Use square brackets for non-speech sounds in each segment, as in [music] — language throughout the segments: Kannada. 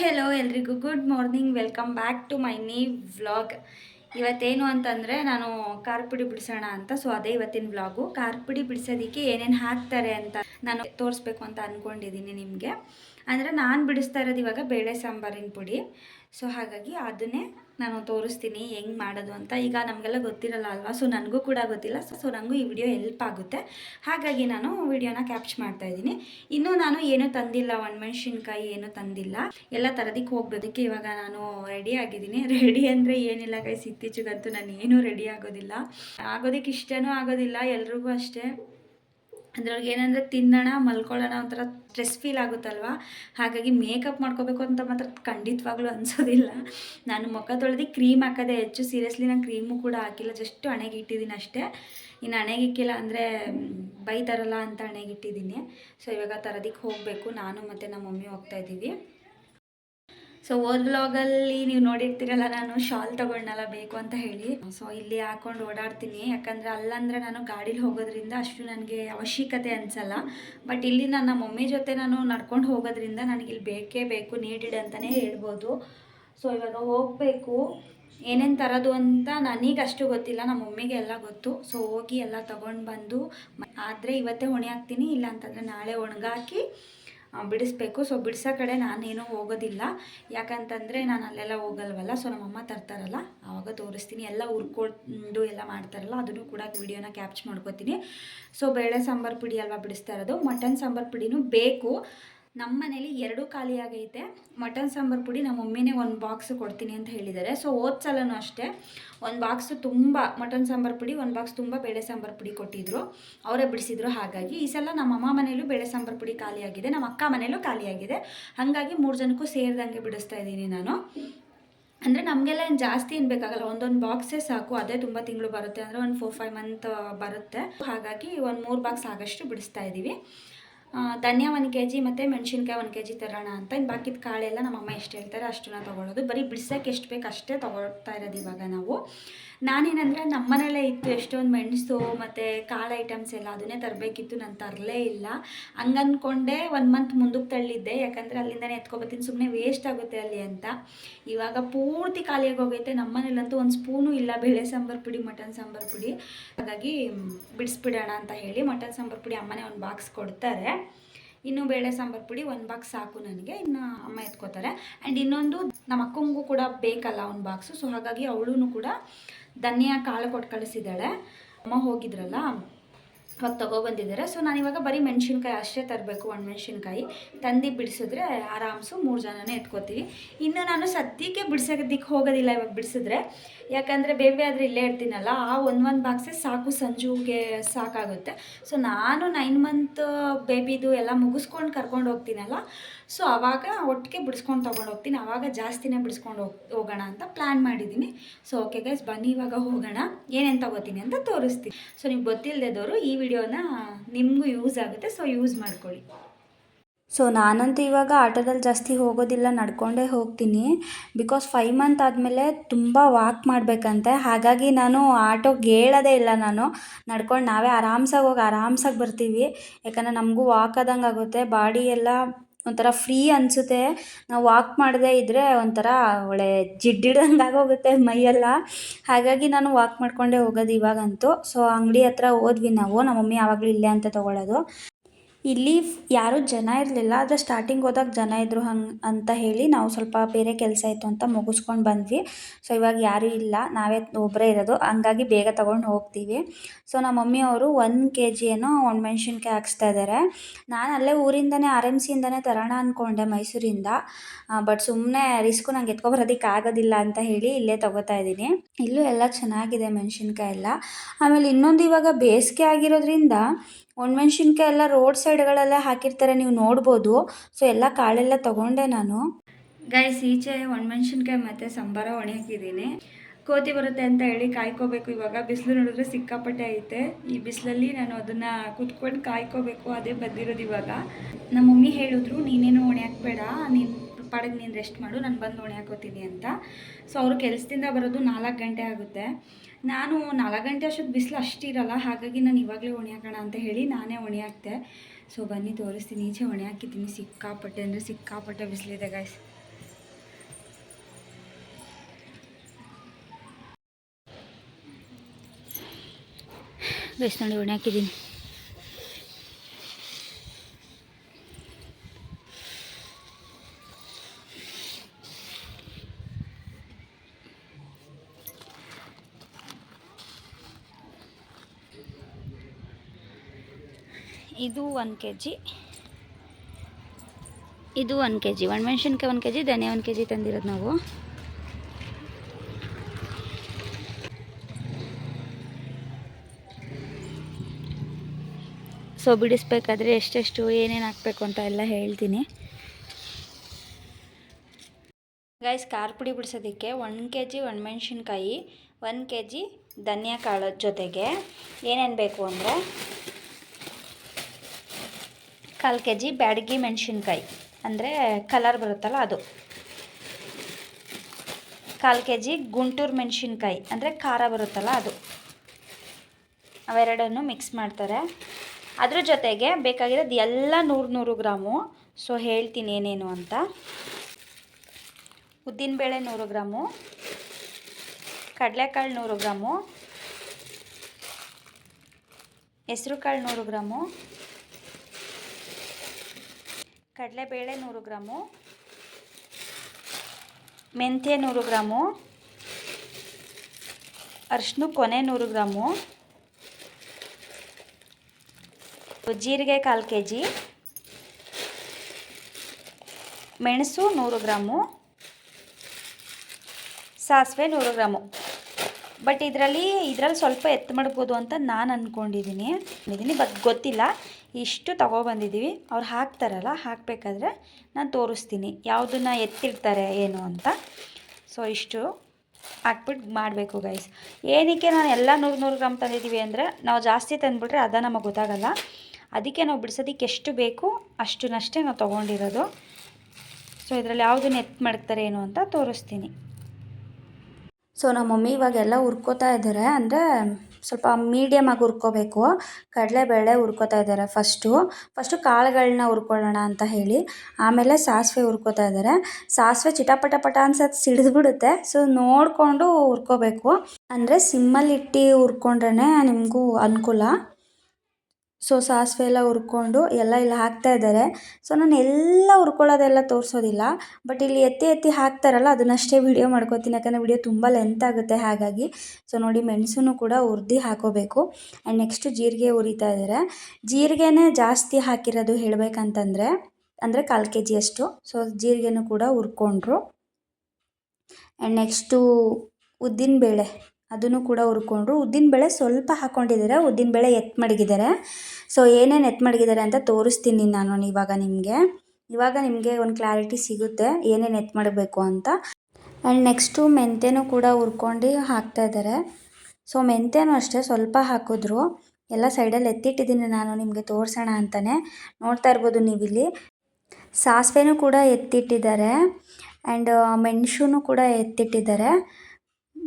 ಹೆಲೋ ಎಲ್ರಿಗೂ good morning. Welcome back to my new vlog. ಇವತ್ತೇನು ಅಂತಂದರೆ ನಾನು ಖಾರ ಪುಡಿ ಬಿಡಿಸೋಣ ಅಂತ, ಸೊ ಅದೇ ಇವತ್ತಿನ ವ್ಲಾಗು. ಖಾರ ಪುಡಿ ಬಿಡಿಸೋದಕ್ಕೆ ಏನೇನು ಹಾಕ್ತಾರೆ ಅಂತ ನಾನು ತೋರಿಸ್ಬೇಕು ಅಂತ ಅಂದ್ಕೊಂಡಿದ್ದೀನಿ ನಿಮಗೆ. ಅಂದರೆ ನಾನು ಬಿಡಿಸ್ತಾ ಇರೋದು ಇವಾಗ ಬೇಳೆ ಸಾಂಬಾರಿನ ಪುಡಿ. ಸೊ ಹಾಗಾಗಿ ಅದನ್ನೇ ನಾನು ತೋರಿಸ್ತೀನಿ ಹೆಂಗೆ ಮಾಡೋದು ಅಂತ. ಈಗ ನಮಗೆಲ್ಲ ಗೊತ್ತಿರಲ್ಲ ಅಲ್ವಾ? ಸೊ ನನಗೂ ಕೂಡ ಗೊತ್ತಿಲ್ಲ. ಸೊ ನನಗೂ ಈ ವಿಡಿಯೋ ಹೆಲ್ಪ್ ಆಗುತ್ತೆ. ಹಾಗಾಗಿ ನಾನು ವಿಡಿಯೋನ ಕ್ಯಾಪ್ಚ್ ಮಾಡ್ತಾ ಇದ್ದೀನಿ. ಇನ್ನೂ ನಾನು ಏನೂ ತಂದಿಲ್ಲ. ಒಣಮೆಣ್ಸಿನ್ಕಾಯಿ ಏನೂ ತಂದಿಲ್ಲ. ಎಲ್ಲ ಥರದಕ್ಕೆ ಹೋಗ್ಬೋದಕ್ಕೆ ಇವಾಗ ನಾನು ರೆಡಿ ಆಗಿದ್ದೀನಿ. [laughs] ರೆಡಿ ಅಂದರೆ ಏನಿಲ್ಲ ಕೈ ಇತ್ತೀಚೆಗಂತೂ ನಾನು ಏನೂ ರೆಡಿ ಆಗೋದಿಲ್ಲ. ಆಗೋದಕ್ಕೆ ಇಷ್ಟನೂ ಆಗೋದಿಲ್ಲ. ಎಲ್ರಿಗೂ ಅಷ್ಟೇ. ಅದ್ರೊಳಗೆ ಏನಂದರೆ ತಿನ್ನೋಣ, ಮಲ್ಕೊಳ್ಳೋಣ ಒಂಥರ ಸ್ಟ್ರೆಸ್ ಫೀಲ್ ಆಗುತ್ತಲ್ವ? ಹಾಗಾಗಿ ಮೇಕಪ್ ಮಾಡ್ಕೋಬೇಕು ಅಂತ ಮಾತ್ರ ಖಂಡಿತವಾಗ್ಲೂ ಅನ್ಸೋದಿಲ್ಲ. ನಾನು ಮುಖ ತೊಳೆದು ಕ್ರೀಮ್ ಹಾಕೋದೇ ಹೆಚ್ಚು ಸೀರಿಯಸ್ಲಿ ನಾನು ಕ್ರೀಮು ಕೂಡ ಹಾಕಿಲ್ಲ. ಜಸ್ಟ್ ಹಣೆಗೆ ಇಟ್ಟಿದ್ದೀನಿ ಅಷ್ಟೇ. ಇನ್ನು ಹಣೆಗೆ ಇಕ್ಕಿಲ್ಲ ಅಂದರೆ ಬೈತಾರಲ್ಲ ಅಂತ ಹಣೆಗಿಟ್ಟಿದ್ದೀನಿ ಸೊ ಇವಾಗ ತರೋದಿಕ್ಕೆ ಹೋಗಬೇಕು. ನಾನು ಮತ್ತು ನಮ್ಮ ಮಮ್ಮಿ ಹೋಗ್ತಾ ಇದ್ದೀವಿ. ಸೊ ಓದ್ ಬ್ಲಾಗಲ್ಲಿ ನೀವು ನೋಡಿರ್ತೀರಲ್ಲ, ನಾನು ಶಾಲ್ ತಗೊಂಡಲ್ಲ ಬೇಕು ಅಂತ ಹೇಳಿ. ಸೊ ಇಲ್ಲಿ ಹಾಕೊಂಡು ಓಡಾಡ್ತೀನಿ. ಯಾಕಂದರೆ ಅಲ್ಲಂದ್ರೆ ನಾನು ಗಾಡೀಲಿ ಹೋಗೋದ್ರಿಂದ ಅಷ್ಟು ನನಗೆ ಅವಶ್ಯಕತೆ ಅನಿಸಲ್ಲ. ಬಟ್ ಇಲ್ಲಿ ನನ್ನ ಮಮ್ಮಿ ಜೊತೆ ನಾನು ನಡ್ಕೊಂಡು ಹೋಗೋದ್ರಿಂದ ನನಗೆ ಇಲ್ಲಿ ಬೇಕೇ ಬೇಕು ನೀಡಿಡ್ ಅಂತಲೇ ಹೇಳ್ಬೋದು. ಸೊ ಇವಾಗ ಹೋಗಬೇಕು. ಏನೇನು ತರೋದು ಅಂತ ನನಗೆ ಅಷ್ಟು ಗೊತ್ತಿಲ್ಲ ನಮ್ಮ ಮಮ್ಮಿಗೆ ಎಲ್ಲ ಗೊತ್ತು. ಸೊ ಹೋಗಿ ಎಲ್ಲ ತೊಗೊಂಡು ಬಂದು, ಆದರೆ ಇವತ್ತೇ ಹೊಣೆ ಹಾಕ್ತೀನಿ ಇಲ್ಲ ಅಂತಂದರೆ ನಾಳೆ ಒಣಗಾಕಿ ಬಿಡಿಸ್ಬೇಕು. ಸೊ ಬಿಡಿಸೋ ಕಡೆ ನಾನೇನು ಹೋಗೋದಿಲ್ಲ. ಯಾಕಂತಂದರೆ ನಾನು ಅಲ್ಲೆಲ್ಲ ಹೋಗಲ್ವಲ್ಲ ಸೊ ನಮ್ಮಮ್ಮ ತರ್ತಾರಲ್ಲ, ಆವಾಗ ತೋರಿಸ್ತೀನಿ. ಎಲ್ಲ ಹುರ್ಕೊಂಡು ಎಲ್ಲ ಮಾಡ್ತಾರಲ್ಲ, ಅದನ್ನು ಕೂಡ ವಿಡಿಯೋನ ಕ್ಯಾಪ್ಚ್ ಮಾಡ್ಕೋತೀನಿ. ಸೊ ಬೇಳೆ ಸಾಂಬಾರು ಪುಡಿ ಅಲ್ವಾ ಬಿಡಿಸ್ತಾ ಇರೋದು? ಮಟನ್ ಸಾಂಬಾರು ಪುಡಿನೂ ಬೇಕು. ನಮ್ಮ ಮನೇಲಿ ಎರಡು ಖಾಲಿ ಆಗೈತೆ. ಮಟನ್, ಸಾಂಬಾರು ಪುಡಿ ನಮ್ಮ ಮಮ್ಮಿನೇ ಒಂದು ಬಾಕ್ಸ್ ಕೊಡ್ತೀನಿ ಅಂತ ಹೇಳಿದ್ದಾರೆ ಸೊ ಹೋದ ಸಲನೂ ಅಷ್ಟೇ ಒಂದು ಬಾಕ್ಸ್ ತುಂಬ ಮಟನ್, ಸಾಂಬಾರು ಪುಡಿ, ಒಂದು ಬಾಕ್ಸ್ ತುಂಬ ಬೇಳೆ, ಸಾಂಬಾರು ಪುಡಿ ಕೊಟ್ಟಿದ್ರು. ಅವರೇ ಬಿಡಿಸಿದ್ರು ಹಾಗಾಗಿ. ಈ ಸಲ ನಮ್ಮ ಅಮ್ಮ ಮನೇಲೂ ಬೇಳೆ, ಸಾಂಬಾರು ಪುಡಿ ಖಾಲಿಯಾಗಿದೆ ನಮ್ಮ ಅಕ್ಕ ಮನೇಲೂ ಖಾಲಿಯಾಗಿದೆ ಹಾಗಾಗಿ ಮೂರು ಜನಕ್ಕೂ ಸೇರಿದಂಗೆ ಬಿಡಿಸ್ತಾ ಇದ್ದೀನಿ ನಾನು. ಅಂದರೆ ನಮಗೆಲ್ಲ ಏನು ಜಾಸ್ತಿ ಏನು ಬೇಕಾಗಲ್ಲ. ಒಂದೊಂದು ಬಾಕ್ಸೇ ಸಾಕು. ಅದೇ ತುಂಬ ತಿಂಗಳು ಬರುತ್ತೆ. ಅಂದರೆ ಒಂದು ಫೋರ್ ಫೈವ್ ಮಂತ್ ಬರುತ್ತೆ. ಹಾಗಾಗಿ ಒಂದು ಮೂರು ಬಾಕ್ಸ್ ಆಗಷ್ಟು ಬಿಡಿಸ್ತಾ ಇದ್ದೀವಿ ಧನ್ಯ ಒಂದು ಕೆ ಜಿ ಮತ್ತು ಮೆಣಸಿನ್ಕಾಯಿ ಒಂದು ಕೆ ಜಿ ತರೋಣ ಅಂತ. ಇನ್ನು ಬಾಕಿದ ಕಾಳೆಲ್ಲ ನಮ್ಮಮ್ಮ ಎಷ್ಟು ಹೇಳ್ತಾರೆ ಅಷ್ಟನ್ನ ತೊಗೊಳೋದು ಬರೀ ಬಿಡ್ಸೋಕೆ ಎಷ್ಟು ಬೇಕು ಅಷ್ಟೇ ತೊಗೊಳ್ತಾ ಇರೋದು ಇವಾಗ ನಾವು. ನಾನೇನಂದರೆ ನಮ್ಮನೇಲೇ ಇತ್ತು ಎಷ್ಟೊಂದು ಮೆಣಸು ಮತ್ತು ಕಾಳು ಐಟಮ್ಸ್ ಎಲ್ಲ ಅದನ್ನೇ ತರಬೇಕಿತ್ತು, ನಾನು ತರಲೇ ಇಲ್ಲ. ಹಂಗನ್ಕೊಂಡೆ ಒಂದು ಮಂತ್ ಮುಂದಕ್ಕೆ ತಳ್ಳಿದ್ದೆ. ಯಾಕಂದರೆ ಅಲ್ಲಿಂದನೇ ಎತ್ಕೊಬತ್ತೀನಿ ಸುಮ್ಮನೆ ವೇಸ್ಟ್ ಆಗುತ್ತೆ ಅಲ್ಲಿ ಅಂತ. ಇವಾಗ ಪೂರ್ತಿ ಖಾಲಿಯಾಗಿ ಹೋಗೈತೆ. ನಮ್ಮನೇಲಂತೂ ಒಂದು ಸ್ಪೂನು ಇಲ್ಲ, ಬೇಳೆ ಸಾಂಬಾರು ಪುಡಿ, ಮಟನ್ ಸಾಂಬಾರು ಪುಡಿ. ಹಾಗಾಗಿ ಬಿಡಿಸ್ಬಿಡೋಣ ಅಂತ ಹೇಳಿ ಮಟನ್ ಸಾಂಬಾರು ಪುಡಿ ಅಮ್ಮನೇ ಒಂದು ಬಾಕ್ಸ್ ಕೊಡ್ತಾರೆ. ಇನ್ನು ಬೇಳೆ ಸಾಂಬಾರು ಪುಡಿ ಒಂದು ಬಾಕ್ಸ್ ಸಾಕು ನನಗೆ. ಇನ್ನು ಅಮ್ಮ ಎತ್ಕೋತಾರೆ. ಆ್ಯಂಡ್ ಇನ್ನೊಂದು ನಮ್ಮ ಅಕ್ಕಂಗೂ ಕೂಡ ಬೇಕಲ್ಲ ಒಂದು ಬಾಕ್ಸು ಸೊ ಹಾಗಾಗಿ ಅವಳೂ ಕೂಡ ಧನ್ಯ ಕಾಳು ಕೊಟ್ಟು ಕಳಿಸಿದ್ದಾಳೆ. ಅಮ್ಮ ಹೋಗಿದ್ರಲ್ಲ ಅವಾಗ ತೊಗೊಬಂದಿದ್ದಾರೆ ಸೊ ನಾನು ಇವಾಗ ಬರೀ ಮೆಣಸಿನ್ಕಾಯಿ ಅಷ್ಟೇ ತರಬೇಕು ಒಣಮೆಣ್ಸಿನ್ಕಾಯಿ ತಂದು ಬಿಡಿಸಿದ್ರೆ ಆರಾಮ್ಸು ಮೂರು ಜನನೇ ಎತ್ಕೋತೀವಿ. ಇನ್ನು ನಾನು ಸದ್ಯಕ್ಕೆ ಬಿಡ್ಸೋದಕ್ಕೆ ಹೋಗೋದಿಲ್ಲ ಇವಾಗ ಬಿಡಿಸಿದ್ರೆ. ಯಾಕಂದರೆ ಬೇಬಿ ಆದರೆ ಇಲ್ಲೇ ಇರ್ತೀನಲ್ಲ, ಆ ಒಂದು ಒಂದು ಬಾಕ್ಸೇ ಸಾಕು ಸಂಜುಗೆ ಸಾಕಾಗುತ್ತೆ. ಸೊ ನಾನು ನೈನ್ ಮಂತ್ ಬೇಬಿದು ಎಲ್ಲ ಮುಗಿಸ್ಕೊಂಡು ಕರ್ಕೊಂಡು ಹೋಗ್ತೀನಲ್ಲ ಸೊ ಆವಾಗ ಒಟ್ಟಿಗೆ ಬಿಡಿಸ್ಕೊಂಡು ತೊಗೊಂಡು ಹೋಗ್ತೀನಿ. ಆವಾಗ ಜಾಸ್ತಿನೇ ಬಿಡಿಸ್ಕೊಂಡು ಹೋಗ್, ಹೋಗೋಣ ಅಂತ ಪ್ಲ್ಯಾನ್ ಮಾಡಿದ್ದೀನಿ. ಸೊ ಓಕೆ ಗೈಸ್ ಬನ್ನಿ ಇವಾಗ ಹೋಗೋಣ. ಏನೇನು ತೊಗೋತೀನಿ ಅಂತ ತೋರಿಸ್ತೀನಿ. ಸೊ ನಿಮ್ಗೆ ಗೊತ್ತಿಲ್ಲದವರು ಈ ವಿಡಿಯೋನ ನಿಮಗೂ ಯೂಸ್ ಆಗುತ್ತೆ. ಸೊ ಯೂಸ್ ಮಾಡ್ಕೊಳ್ಳಿ. ಸೊ ನಾನಂತೂ ಇವಾಗ ಆಟೋದಲ್ಲಿ ಜಾಸ್ತಿ ಹೋಗೋದಿಲ್ಲ, ನಡ್ಕೊಂಡೇ ಹೋಗ್ತೀನಿ. ಬಿಕಾಸ್ ಫೈವ್ ಮಂತ್ ಆದಮೇಲೆ ತುಂಬ ವಾಕ್ ಮಾಡಬೇಕಂತೆ. ಹಾಗಾಗಿ ನಾನು ಆಟೋಗೆ ಹೇಳೋದೇ ಇಲ್ಲ ನಾನು. ನಡ್ಕೊಂಡು ನಾವೇ ಆರಾಮ್ಸಾಗಿ ಹೋಗಿ ಆರಾಮ್ಸಾಗಿ ಬರ್ತೀವಿ. ಯಾಕಂದರೆ ನಮಗೂ ವಾಕ್ ಆದಂಗೆ ಆಗುತ್ತೆ. ಬಾಡಿ ಎಲ್ಲ ಒಂಥರ ಫ್ರೀ ಅನಿಸುತ್ತೆ. ನಾವು ವಾಕ್ ಮಾಡದೇ ಇದ್ದರೆ ಒಂಥರ ಒಳ್ಳೆ ಜಿಡ್ಡಿಡ್ದಂಗೆ ಆಗೋಗುತ್ತೆ ಮೈಯೆಲ್ಲ. ಹಾಗಾಗಿ ನಾನು ವಾಕ್ ಮಾಡಿಕೊಂಡೇ ಹೋಗೋದು ಇವಾಗಂತೂ. ಸೊ ಅಂಗಡಿ ಹತ್ರ ಹೋದ್ವಿ ನಾವು. ನಮ್ಮ ಮಮ್ಮಿ ಯಾವಾಗಲೂ ಇಲ್ಲೇ ಅಂತ ತೊಗೊಳೋದು. ಇಲ್ಲಿ ಯಾರೂ ಜನ ಇರಲಿಲ್ಲ ಆದರೆ ಸ್ಟಾರ್ಟಿಂಗ್ ಹೋದಾಗ ಜನ ಇದ್ದರು ಹಂಗೆ ಅಂತ ಹೇಳಿ ನಾವು ಸ್ವಲ್ಪ ಬೇರೆ ಕೆಲಸ ಇತ್ತು ಅಂತ ಮುಗಿಸ್ಕೊಂಡು ಬಂದ್ವಿ. ಸೊ ಇವಾಗ ಯಾರೂ ಇಲ್ಲ, ನಾವೇ ಒಬ್ಬರೇ ಇರೋದು. ಹಂಗಾಗಿ ಬೇಗ ತೊಗೊಂಡು ಹೋಗ್ತೀವಿ. ಸೊ ನಮ್ಮ ಮಮ್ಮಿ ಅವರು ಒಂದು ಕೆ ಜಿ ಏನೋ ಒಣಮೆಣ್ಸಿನ್ಕಾಯಿ ಹಾಕ್ಸ್ತಾ ಇದ್ದಾರೆ ನಾನು ಅಲ್ಲೇ ಊರಿಂದನೇ, ಆರ್ ಎಂ ಸಿಯಿಂದನೇ ತರೋಣ ಅಂದ್ಕೊಂಡೆ ಮೈಸೂರಿಂದ. ಬಟ್ ಸುಮ್ಮನೆ ರಿಸ್ಕು ನಂಗೆ ಎತ್ಕೊಬರೋದಕ್ಕೆ ಆಗೋದಿಲ್ಲ ಅಂತ ಹೇಳಿ ಇಲ್ಲೇ ತೊಗೋತಾ ಇದ್ದೀನಿ. ಇಲ್ಲೂ ಎಲ್ಲ ಚೆನ್ನಾಗಿದೆ ಮೆಣಸಿನ್ಕಾಯಿ ಎಲ್ಲ. ಆಮೇಲೆ ಇನ್ನೊಂದು ಇವಾಗ ಬೇಸಿಗೆ ಆಗಿರೋದ್ರಿಂದ ಒಣಮೆಣ್ಸಿನ್ಕಾಯಿ ಎಲ್ಲ ರೋಡ್ ಸೈಡ್ಗಳೆಲ್ಲ ಹಾಕಿರ್ತಾರೆ, ನೀವು ನೋಡ್ಬೋದು. ಸೊ, ಎಲ್ಲ ಕಾಳೆಲ್ಲ ತಗೊಂಡೆ ನಾನು. ಗೈಸ್, ಈಚೆ ಒಣಮೆಣ್ಸಿನ್ಕಾಯಿ ಮತ್ತು ಸಂಬಾರ ಒಣೆ ಹಾಕಿದ್ದೀನಿ ಕೋತಿ ಬರುತ್ತೆ ಅಂತ ಹೇಳಿ ಕಾಯ್ಕೋಬೇಕು. ಇವಾಗ ಬಿಸಿಲು ನೋಡಿದ್ರೆ ಸಿಕ್ಕಾಪಟ್ಟೆ ಐತೆ. ಈ ಬಿಸಿಲಲ್ಲಿ ನಾನು ಅದನ್ನು ಕುತ್ಕೊಂಡು ಕಾಯ್ಕೋಬೇಕು. ಅದೇ ಬಂದಿರೋದು ಇವಾಗ. ನಮ್ಮ ಮಮ್ಮಿ ಹೇಳಿದ್ರು, ನೀನೇನು ಒಣೆ ಹಾಕ್ಬೇಡ ನೀನು ಪಾಡಿಗೆ ನೀನು ರೆಸ್ಟ್ ಮಾಡು, ನಾನು ಬಂದು ಒಣೆ ಹಾಕೋತೀನಿ ಅಂತ. ಸೊ ಅವರು ಕೆಲಸದಿಂದ ಬರೋದು ನಾಲ್ಕು ಗಂಟೆ ಆಗುತ್ತೆ. ನಾನು ನಾಲ್ಕು ಗಂಟೆ ಅಷ್ಟೊತ್ತು ಬಿಸಿಲು ಅಷ್ಟಿರಲ್ಲ ಹಾಗಾಗಿ ನಾನು ಇವಾಗಲೇ ಒಣೆ ಹಾಕೋಣ ಅಂತ ಹೇಳಿ ನಾನೇ ಒಣೆ ಹಾಕ್ತೆ. ಸೊ ಬನ್ನಿ ತೋರಿಸ್ತೀನಿ, ಈಚೆ ಒಣೆ ಹಾಕಿದ್ದೀನಿ, ಸಿಕ್ಕಾಪಟ್ಟೆ ಅಂದರೆ ಸಿಕ್ಕಾಪಟ್ಟೆ ಬಿಸಿಲಿದೆ ಗಾಯ್ಸ್ ಗೈಸ್ ನೋಡಿ ಒಣೆ ಹಾಕಿದ್ದೀನಿ. ಇದು ಒಂದು ಕೆ ಜಿ ಇದು ಒನ್ ಕೆ ಜಿ ಒಣಮೆಣ್ಸಿನ್ಕಾಯಿ ಒನ್ ಕೆ ಜಿ ಧನಿಯಾ ಒಂದು ಕೆ ಜಿ ತಂದಿರೋದು ನಾವು. ಸೊ ಬಿಡಿಸ್ಬೇಕಾದ್ರೆ ಎಷ್ಟೆಷ್ಟು ಏನೇನು ಹಾಕಬೇಕು ಅಂತ ಎಲ್ಲ ಹೇಳ್ತೀನಿ. ಗೈಸ್ ಖಾರ ಪುಡಿ ಬಿಡಿಸೋದಕ್ಕೆ ಒನ್ ಕೆ ಜಿ ಒಣಮೆಣ್ಸಿನ್ಕಾಯಿ ಒನ್ ಕೆ ಜಿ ಧನಿಯಾ ಕಾಳು ಜೊತೆಗೆ ಏನೇನು ಬೇಕು ಅಂದರೆ ಕಾಲು ಕೆ ಜಿ ಬ್ಯಾಡಗಿ ಮೆಣಸಿನ್ಕಾಯಿ. ಅಂದರೆ ಕಲರ್ ಬರುತ್ತಲ್ಲ ಅದು. ಕಾಲು ಕೆ ಜಿ ಗುಂಟೂರು ಮೆಣಸಿನ್ಕಾಯಿ. ಅಂದರೆ ಖಾರ ಬರುತ್ತಲ್ಲ ಅದು. ಅವೆರಡನ್ನು ಮಿಕ್ಸ್ ಮಾಡ್ತಾರೆ. ಅದ್ರ ಜೊತೆಗೆ ಬೇಕಾಗಿರೋದು ಎಲ್ಲ ನೂರು ನೂರು ಗ್ರಾಮು. ಸೊ ಹೇಳ್ತೀನಿ ಏನೇನು ಅಂತ. ಉದ್ದಿನಬೇಳೆ ನೂರು ಗ್ರಾಮು. ಕಡಲೆಕಾಳು ನೂರು ಗ್ರಾಮು. ಹೆಸ್ರುಕಾಳು ನೂರು ಗ್ರಾಮು. ಕಡಲೆಬೇಳೆ ನೂರು ಗ್ರಾಮು, ಮೆಂತ್ಯ ನೂರು ಗ್ರಾಮು ಅರಿಶಿನ ಕೊನೆ ನೂರು ಗ್ರಾಮು, ಜೀರಿಗೆ ಕಾಲು ಕೆ ಜಿ ಮೆಣಸು ನೂರು ಗ್ರಾಮು, ಸಾಸಿವೆ ನೂರು ಗ್ರಾಮು. ಬಟ್ ಇದರಲ್ಲಿ ಇದರಲ್ಲಿ ಸ್ವಲ್ಪ ಎತ್ತು ಮಾಡ್ಬೋದು ಅಂತ ನಾನು ಅಂದ್ಕೊಂಡಿದ್ದೀನಿ ಇದ್ದೀನಿ ಬಟ್ ಗೊತ್ತಿಲ್ಲ. ಇಷ್ಟು ತೊಗೊಬಂದಿದ್ದೀವಿ. ಅವ್ರು ಹಾಕ್ತಾರಲ್ಲ, ಹಾಕಬೇಕಾದ್ರೆ ನಾನು ತೋರಿಸ್ತೀನಿ. ಯಾವುದನ್ನ ಎತ್ತಿಡ್ತಾರೆ ಏನು ಅಂತ. ಸೊ ಇಷ್ಟು ಹಾಕ್ಬಿಟ್ಟು ಮಾಡಬೇಕು ಗೈಸ್ ಏನಕ್ಕೆ ನಾನು ಎಲ್ಲ ನೂರು ನೂರು ಗ್ರಾಮ್ ತಂದಿದ್ದೀವಿ ಅಂದರೆ ನಾವು ಜಾಸ್ತಿ ತಂದುಬಿಟ್ರೆ ಅದ ನಮಗೆ ಗೊತ್ತಾಗಲ್ಲ. ಅದಕ್ಕೆ ನಾವು ಬಿಡಿಸೋದಕ್ಕೆ ಎಷ್ಟು ಬೇಕು ಅಷ್ಟನ್ನಷ್ಟೇ ನಾವು ತೊಗೊಂಡಿರೋದು. ಸೊ ಇದರಲ್ಲಿ ಯಾವುದನ್ನ ಎತ್ತು ಮಾಡ್ತಾರೆ ಏನು ಅಂತ ತೋರಿಸ್ತೀನಿ. ಸೊ ನಮ್ಮ ಮಮ್ಮಿ ಇವಾಗೆಲ್ಲ ಹುರ್ಕೋತಾ ಇದ್ದಾರೆ ಅಂದರೆ ಸ್ವಲ್ಪ ಮೀಡಿಯಮ್ ಆಗಿ ಹುರ್ಕೋಬೇಕು. ಕಡಲೆಬೇಳೆ ಹುರ್ಕೋತಾ ಇದ್ದಾರೆ ಫಸ್ಟು ಫಸ್ಟು ಕಾಳುಗಳನ್ನ ಹುರ್ಕೊಳ್ಳೋಣ ಅಂತ ಹೇಳಿ. ಆಮೇಲೆ ಸಾಸಿವೆ ಹುರ್ಕೋತಾ ಇದ್ದಾರೆ. ಸಾಸಿವೆ ಚಿಟಪಟ ಪಟ ಅನ್ಸತ್ತೆ ಸಿಡಿದ್ಬಿಡುತ್ತೆ. ಸೊ ನೋಡಿಕೊಂಡು ಹುರ್ಕೋಬೇಕು. ಅಂದರೆ ಸಿಮ್ಮಲ್ಲಿ ಇಟ್ಟು ಹುರ್ಕೊಂಡ್ರೆ ನಿಮಗೂ ಅನುಕೂಲ. ಸೊ ಸಾಸಿವೆ ಎಲ್ಲ ಹುರ್ಕೊಂಡು ಎಲ್ಲ ಇಲ್ಲಿ ಹಾಕ್ತಾ ಇದ್ದಾರೆ. ಸೊ ನಾನು ಎಲ್ಲ ಹುರ್ಕೊಳ್ಳೋದೆಲ್ಲ ತೋರಿಸೋದಿಲ್ಲ. ಬಟ್ ಇಲ್ಲಿ ಎತ್ತಿ ಎತ್ತಿ ಹಾಕ್ತಾರಲ್ಲ, ಅದನ್ನಷ್ಟೇ ವಿಡಿಯೋ ಮಾಡ್ಕೋತೀನಿ. ಯಾಕಂದರೆ ವಿಡಿಯೋ ತುಂಬ ಲೆಂತ್ ಆಗುತ್ತೆ ಹಾಗಾಗಿ. ಸೊ ನೋಡಿ, ಮೆಣಸನ್ನು ಕೂಡ ಹುರ್ದು ಹಾಕೋಬೇಕು. ಆ್ಯಂಡ್ ನೆಕ್ಸ್ಟು ಜೀರಿಗೆ ಹುರಿತಾ ಇದ್ದಾರೆ. ಜೀರಿಗೆನೇ ಜಾಸ್ತಿ ಹಾಕಿರೋದು ಹೇಳಬೇಕಂತಂದರೆ, ಅಂದರೆ ಕಾಲು ಕೆ ಜಿಯಷ್ಟು ಸೊ ಜೀರಿಗೆನೂ ಕೂಡ ಹುರ್ಕೊಂಡ್ರು. ಆ್ಯಂಡ್ ನೆಕ್ಸ್ಟು ಉದ್ದಿನಬೇಳೆ. ಅದನ್ನು ಕೂಡ ಹುರ್ಕೊಂಡ್ರು. ಉದ್ದಿನಬೇಳೆ ಸ್ವಲ್ಪ ಹಾಕ್ಕೊಂಡಿದ್ದಾರೆ ಉದ್ದಿನಬೇಳೆ ಎತ್ ಮಡಗಿದ್ದಾರೆ. ಸೊ ಏನೇನು ಎತ್ ಮಡಗಿದ್ದಾರೆ ಅಂತ ತೋರಿಸ್ತೀನಿ ನಾನು ಇವಾಗ ನಿಮಗೆ. ಇವಾಗ ನಿಮಗೆ ಒಂದು ಕ್ಲಾರಿಟಿ ಸಿಗುತ್ತೆ ಏನೇನು ಎತ್ ಮಾಡಬೇಕು ಅಂತ. ಆ್ಯಂಡ್ ನೆಕ್ಸ್ಟು ಮೆಂತ್ಯನೂ ಕೂಡ ಹುರ್ಕೊಂಡು ಹಾಕ್ತಾ ಇದ್ದಾರೆ. ಸೊ ಮೆಂತ್ಯನೂ ಅಷ್ಟೇ ಸ್ವಲ್ಪ ಹಾಕಿದ್ರು. ಎಲ್ಲ ಸೈಡಲ್ಲಿ ಎತ್ತಿಟ್ಟಿದ್ದೀನಿ ನಾನು ನಿಮಗೆ ತೋರಿಸೋಣ ಅಂತಲೇ ನೋಡ್ತಾ ಇರ್ಬೋದು ನೀವಿಲ್ಲಿ. ಸಾಸಿವೆನೂ ಕೂಡ ಎತ್ತಿಟ್ಟಿದ್ದಾರೆ. ಆ್ಯಂಡ್ ಮೆಣಸೂ ಕೂಡ ಎತ್ತಿಟ್ಟಿದ್ದಾರೆ.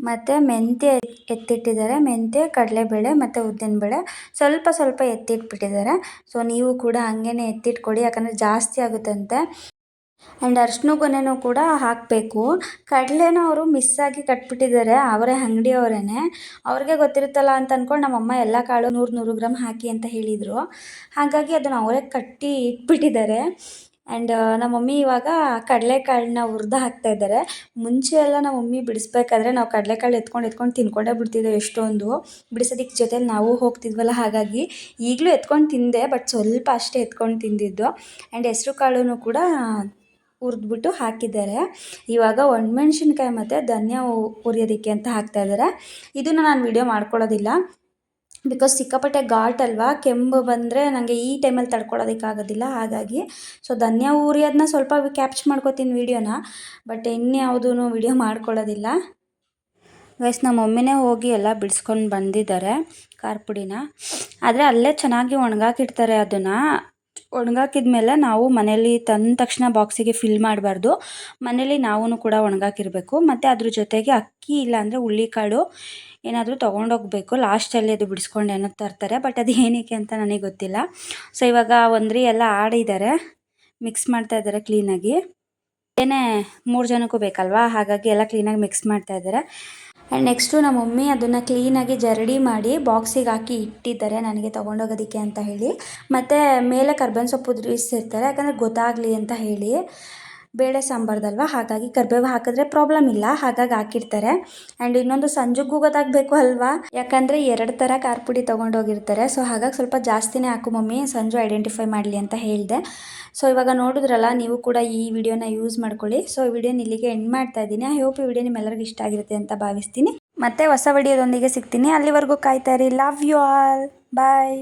ಮತ್ತು ಮೆಂತ್ಯ ಎತ್ತಿಟ್ಟಿದ್ದಾರೆ. ಮೆಂತ್ಯ, ಕಡಲೆಬೇಳೆ ಮತ್ತು ಉದ್ದಿನಬೇಳೆ ಸ್ವಲ್ಪ ಸ್ವಲ್ಪ ಎತ್ತಿಟ್ಬಿಟ್ಟಿದ್ದಾರೆ. ಸೊ ನೀವು ಕೂಡ ಹಂಗೇ ಎತ್ತಿಟ್ಕೊಡಿ, ಯಾಕಂದರೆ ಜಾಸ್ತಿ ಆಗುತ್ತಂತೆ. ಆ್ಯಂಡ್ ಅರ್ಶಿನ ಕೂಡ ಹಾಕಬೇಕು. ಕಡಲೆನೂ ಅವರು ಮಿಸ್ಸಾಗಿ ಕಟ್ಬಿಟ್ಟಿದ್ದಾರೆ, ಅವರೇ ಅಂಗಡಿಯವರೇ ಅವ್ರಿಗೆ ಗೊತ್ತಿರುತ್ತಲ್ಲ ಅಂತ ಅಂದ್ಕೊಂಡು ನಮ್ಮಮ್ಮ ಎಲ್ಲ ಕಾಳು ನೂರು ನೂರು ಗ್ರಾಮ್ ಹಾಕಿ ಅಂತ ಹೇಳಿದರು. ಹಾಗಾಗಿ ಅದನ್ನು ಅವರೇ ಕಟ್ಟಿ ಇಟ್ಬಿಟ್ಟಿದ್ದಾರೆ. ಆ್ಯಂಡ್ ನಮ್ಮ ಮಮ್ಮಿ ಇವಾಗ ಕಡಲೆಕಾಳನ್ನ ಹುರ್ದು ಹಾಕ್ತಾ ಇದ್ದಾರೆ. ಮುಂಚೆ ಎಲ್ಲ ನಮ್ಮ ಮಮ್ಮಿ ಬಿಡಿಸ್ಬೇಕಾದ್ರೆ ನಾವು ಕಡಲೆಕಾಳು ಎತ್ಕೊಂಡು ಎತ್ಕೊಂಡು ತಿನ್ಕೊಂಡೇ ಬಿಡ್ತಿದ್ದೆವು ಎಷ್ಟೊಂದು. ಬಿಡಿಸೋದಕ್ಕೆ ಜೊತೆಲಿ ನಾವು ಹೋಗ್ತಿದ್ವಲ್ಲ ಹಾಗಾಗಿ ಈಗಲೂ ಎತ್ಕೊಂಡು ತಿಂದೆ ಬಟ್ ಸ್ವಲ್ಪ ಅಷ್ಟೇ ಎತ್ಕೊಂಡು ತಿಂದಿದ್ದು. ಆ್ಯಂಡ್ ಹೆಸ್ರು ಕಾಳು ಕೂಡ ಹುರಿದ್ಬಿಟ್ಟು ಹಾಕಿದ್ದಾರೆ. ಇವಾಗ ಒಣಮೆಣ್ಸಿನ್ಕಾಯಿ ಮತ್ತು ಧನ್ಯ ಹುರಿಯೋದಕ್ಕೆ ಅಂತ ಹಾಕ್ತಾ ಇದ್ದಾರೆ. ಇದನ್ನು ನಾನು ವೀಡಿಯೋ ಮಾಡ್ಕೊಳ್ಳೋದಿಲ್ಲ. ಬಿಕಾಸ್ ಸಿಕ್ಕಾಪಟ್ಟೆ ಘಾಟ್ ಅಲ್ವಾ ಕೆಮ್ಮು ಬಂದರೆ ನನಗೆ ಈ ಟೈಮಲ್ಲಿ ತಡ್ಕೊಳ್ಳೋದಕ್ಕಾಗೋದಿಲ್ಲ ಹಾಗಾಗಿ. ಸೊ ಧನ್ಯ ಊರಿ ಅದನ್ನ ಸ್ವಲ್ಪ ಕ್ಯಾಪ್ಚ್ ಮಾಡ್ಕೋತೀನಿ ವೀಡಿಯೋನ ಬಟ್ ಇನ್ಯಾವುದೂ ವೀಡಿಯೋ ಮಾಡ್ಕೊಳ್ಳೋದಿಲ್ಲ. ಗೈಸ್ ನಮ್ಮ ಮಮ್ಮಿನೇ ಹೋಗಿ ಎಲ್ಲ ಬಿಡಿಸ್ಕೊಂಡು ಬಂದಿದ್ದಾರೆ, ಖಾರ ಪುಡಿನ. ಆದರೆ ಅಲ್ಲೇ ಚೆನ್ನಾಗಿ ಒಣಗಾಕಿಡ್ತಾರೆ ಅದನ್ನು. ಒಣಗಾಕಿದ್ಮೇಲೆ ನಾವು ಮನೇಲಿ ತಂದ ತಕ್ಷಣ ಬಾಕ್ಸಿಗೆ ಫಿಲ್ ಮಾಡಬಾರ್ದು. ಮನೇಲಿ ನಾವೂ ಕೂಡ ಒಣಗಾಕಿರಬೇಕು. ಮತ್ತು ಅದ್ರ ಜೊತೆಗೆ ಅಕ್ಕಿ ಇಲ್ಲಾಂದರೆ ಹುಳ್ಳಿಕಾಳು ಏನಾದರೂ ತೊಗೊಂಡೋಗ್ಬೇಕು. ಲಾಸ್ಟಲ್ಲಿ ಅದು ಬಿಡಿಸ್ಕೊಂಡು ಏನೋ ತರ್ತಾರೆ. ಬಟ್ ಅದು ಏನಕ್ಕೆ ಅಂತ ನನಗೆ ಗೊತ್ತಿಲ್ಲ. ಸೊ ಇವಾಗ ಒಂದ್ರಿ ಎಲ್ಲ ಆಡಿದ್ದಾರೆ. ಮಿಕ್ಸ್ ಮಾಡ್ತಾ ಇದ್ದಾರೆ ಕ್ಲೀನಾಗಿ ಏನೇ ಮೂರು ಜನಕ್ಕೂ ಬೇಕಲ್ವಾ? ಹಾಗಾಗಿ ಎಲ್ಲ ಕ್ಲೀನಾಗಿ ಮಿಕ್ಸ್ ಮಾಡ್ತಾ ಇದ್ದಾರೆ. ಆ್ಯಂಡ್ ನೆಕ್ಸ್ಟು ನಮ್ಮ ಮಮ್ಮಿ ಅದನ್ನು ಕ್ಲೀನಾಗಿ ಜರಡಿ ಮಾಡಿ ಬಾಕ್ಸಿಗೆ ಹಾಕಿ ಇಟ್ಟಿದ್ದಾರೆ ನನಗೆ ತೊಗೊಂಡೋಗೋದಕ್ಕೆ ಅಂತ ಹೇಳಿ. ಮತ್ತು ಮೇಲೆ ಕರ್ಬೇವಿನ ಸೊಪ್ಪು ಉದುರಿಸಿರ್ತಾರೆ ಯಾಕಂದರೆ ಗೊತ್ತಾಗಲಿ ಅಂತ ಹೇಳಿ. ಬೇಳೆ ಸಾಂಬಾರ್ದಲ್ವ? ಹಾಗಾಗಿ ಕರಿಬೇವು ಹಾಕಿದ್ರೆ ಪ್ರಾಬ್ಲಮ್ ಇಲ್ಲ. ಹಾಗಾಗಿ ಹಾಕಿರ್ತಾರೆ. ಆ್ಯಂಡ್ ಇನ್ನೊಂದು ಸಂಜುಗೂ ಅಲ್ವಾ? ಯಾಕಂದರೆ ಎರಡು ಥರ ಖಾರ ಪುಡಿ ತೊಗೊಂಡೋಗಿರ್ತಾರೆ. ಸೊ ಹಾಗಾಗಿ ಸ್ವಲ್ಪ ಜಾಸ್ತಿನೇ ಹಾಕು ಮಮ್ಮಿ. ಸಂಜು ಐಡೆಂಟಿಫೈ ಮಾಡಲಿ ಅಂತ ಹೇಳಿದೆ. ಸೊ ಇವಾಗ ನೋಡಿದ್ರಲ್ಲ, ನೀವು ಕೂಡ ಈ ವಿಡಿಯೋನ ಯೂಸ್ ಮಾಡ್ಕೊಳ್ಳಿ. ಸೊ ಈ ವಿಡಿಯೋನ ಇಲ್ಲಿಗೆ ಎಂಡ್ ಮಾಡ್ತಾ ಇದ್ದೀನಿ. ಐ ಹೋಪ್ ಈ ವಿಡಿಯೋ ನಿಮ್ಮೆಲ್ಲರಿಗೂ ಇಷ್ಟ ಆಗಿರುತ್ತೆ ಅಂತ ಭಾವಿಸ್ತೀನಿ. ಮತ್ತೆ ಹೊಸ ವಿಡಿಯೋದೊಂದಿಗೆ ಸಿಗ್ತೀನಿ. ಅಲ್ಲಿವರೆಗೂ ಕಾಯ್ತಾ ಇರಿ. Love you all bye